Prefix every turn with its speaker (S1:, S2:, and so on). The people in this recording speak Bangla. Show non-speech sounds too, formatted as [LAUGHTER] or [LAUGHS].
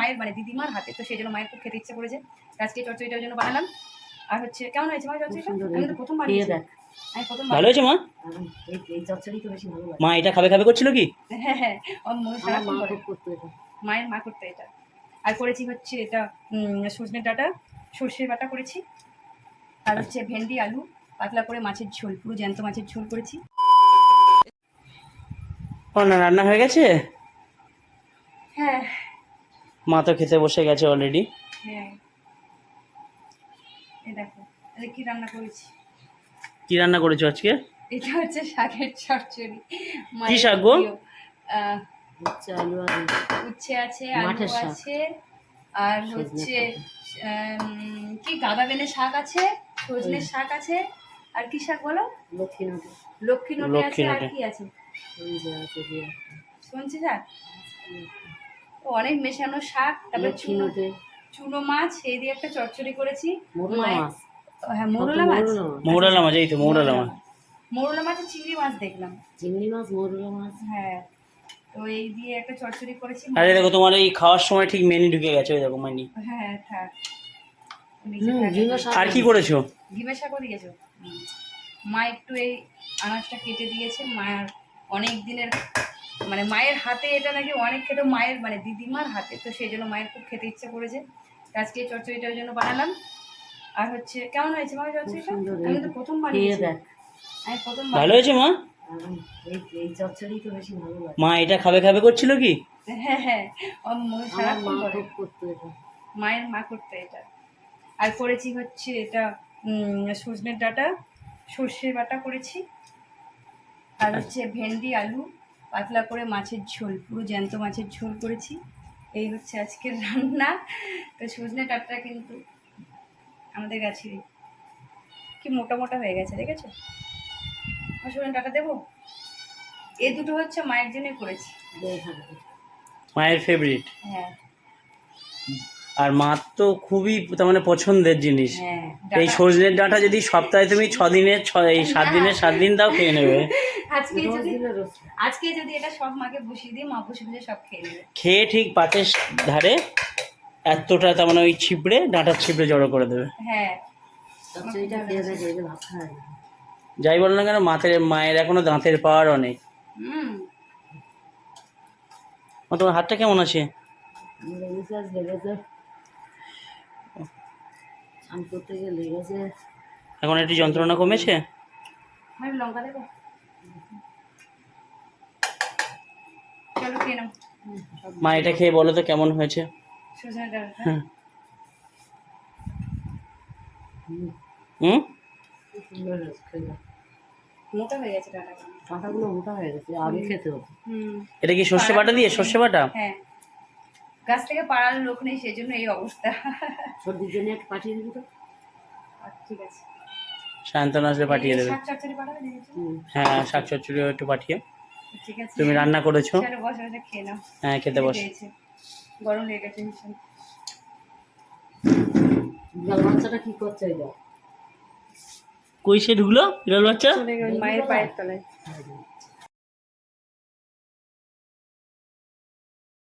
S1: মায়ের মানে দিদিমার হাতে। তো সেই জন্য মায়ের খুব খেতে ইচ্ছে করেছে। আজকে চচ্চড়িটার জন্য বানালাম। আর হচ্ছে কেমন হয়েছে মা চচ্চড়িটা? আমি তো প্রথম বানিয়েছি
S2: ভালো হয়েছে মা? মা এটা খাবে খাবে করছিল কি?
S1: হ্যাঁ হ্যাঁ মনে মায়ের মা করতে এটা। আর করেছি হচ্ছে এটা সজনে ডাঁটা সর্ষের বাটা করেছি। আর হচ্ছে ভেন্ডি আলু পাতলা করে মাছের ঝোল পুরো জ্যান্ত মাছের ঝোল করেছি।
S2: ও না রান্না হয়ে গেছে?
S1: হ্যাঁ
S2: মা তো খেতে বসে গেছে অলরেডি
S1: হ্যাঁ। কি রান্না করেছি?
S2: কি রান্না করেছ আজকে?
S1: এটা হচ্ছে শাকের চচ্চড়ি।
S2: কি শাক গো?
S1: উচ্ছে আছে আলু আছে আর হচ্ছে কি গাদা বেলে শাক আছে সজনের শাক আছে আর কি শাক বলো?
S3: লক্ষ্মী নদী
S1: লক্ষ্মী নোটে আছে আর কি আছে? শুনছি শাক অনেক মেশানো শাক তারপরে চুনো চুনো মাছ এই দিয়ে একটা চচ্চড়ি করেছি।
S3: মোরলা মাছ।
S1: হ্যাঁ মৌরলা মাছ।
S3: মোরলা মাছ?
S2: এই তো মৌরালা মাছ।
S1: মৌরলা মাছে চিংড়ি মাছ দেখলাম।
S3: চিংড়ি মাছ মোরলা মাছ।
S1: হ্যাঁ তো এই দিয়ে একটা চচ্চড়ি করেছি।
S2: আরে দেখো তোমার এই খাওয়ার সময় ঠিক মেনু ঢুকে গেছে ওই দেখো মেনি
S1: হ্যাঁ থাক।
S2: আর কি করেছ?
S1: ডিমের শাকও দিয়েছ। মা একটু এই আনাজটা কেটে দিয়েছে মায়ের অনেক দিনের মানে মায়ের হাতে এটা নাকি অনেক খেতে মায়ের মানে দিদিমার হাতে তো সেই জন্য মায়ের খুব খেতে ইচ্ছে করেছে। আজকে চচ্চড়িটার জন্য বানালাম। আর হচ্ছে কেমন হয়েছে মা চচ্চড়িটা? আমি তো প্রথম বানিয়েছি।
S3: দেখ।
S1: আমি প্রথম
S2: ভালো হয়েছে মা?
S3: এই এই চচ্চড়ি তো বেশি ভালো লাগে।
S2: মা এটা খাবে খাবে করছিল কি।
S1: হ্যাঁ হ্যাঁ। মায়ের মা করতে এটা। আর করেছি হচ্ছে এটা সজনের ডাটা সর্ষের বাটা করেছি। আর হচ্ছে ভেন্ডি আলু পাতলা করে মাছের ঝোল পুরো জ্যান্ত মাছের ঝোল করেছি। এই হচ্ছে আজকের রান্না। তো সজনে ডাঁটাটা কিন্তু আমাদের গাছেরই। কি মোটা মোটা হয়ে গেছে দেখেছ? সজনে ডাঁটা দেবো? এই দুটো হচ্ছে মায়ের জন্যই করেছি।
S2: মায়ের ফেভারিট
S1: হ্যাঁ।
S2: আর মা তো খুবই তার মানে পছন্দের জিনিস।
S1: হ্যাঁ
S2: এই
S1: ডাঁটা-
S2: সজনের ডাঁটা যদি সপ্তাহে তুমি ছ দিনের ছ এই সাত দিনের সাত দিন দাও খেয়ে নেবে। [LAUGHS]
S1: আজকে যদি আজকে যদি এটা সব মাকে বসিয়ে দিই মা বসে বসে সব খেয়ে নেবে।
S2: খেয়ে ঠিক পাটের ধারে এতটা তার মানে ওই ছিপড়ে ডাঁটার ছিপড়ে জড়ো করে দেবে।
S1: হ্যাঁ।
S3: না।
S2: যাই বলো না কেন মাথের মায়ের এখনও দাঁতের পাওয়ার অনেক। ও, তোমার হাতটা কেমন আছে?
S3: আমি করতে গিয়ে লেগেছে
S2: এখন একটু যন্ত্রণা কমেছে?
S1: আমি লঙ্কা দেবো। চলো খেয়ে নাও।
S2: মা এটা খেয়ে বলো তো কেমন হয়েছে? হ্যাঁ।
S3: হুম।
S1: মোটা হয়ে গেছে ডাঁটা
S3: মোটা হয়ে গেছে আগে খেতে হতো।
S2: এটা কি সর্ষে বাটা দিয়ে? সর্ষে বাটা?
S1: হ্যাঁ। গাছ থেকে পাড়ার লোক নেই সেই জন্য এই অবস্থা।
S3: জন্য একটু পাঠিয়ে দিবি তো?
S1: আচ্ছা, ঠিক আছে।
S2: সায়ন্তন আসলে পাঠিয়ে দেবে। হ্যাঁ শাক চচ্চড়িও একটু পাঠিয়ে। তুমি রান্না করেছ? হ্যাঁ খেতে বস।
S1: গরম লেগে গেছে ভীষণ।
S3: বিড়াল বাচ্চাটা কি করছে এটা
S2: কই সে ঢুকলো? বিড়াল বাচ্চা?
S1: মায়ের পায়ের তলায়।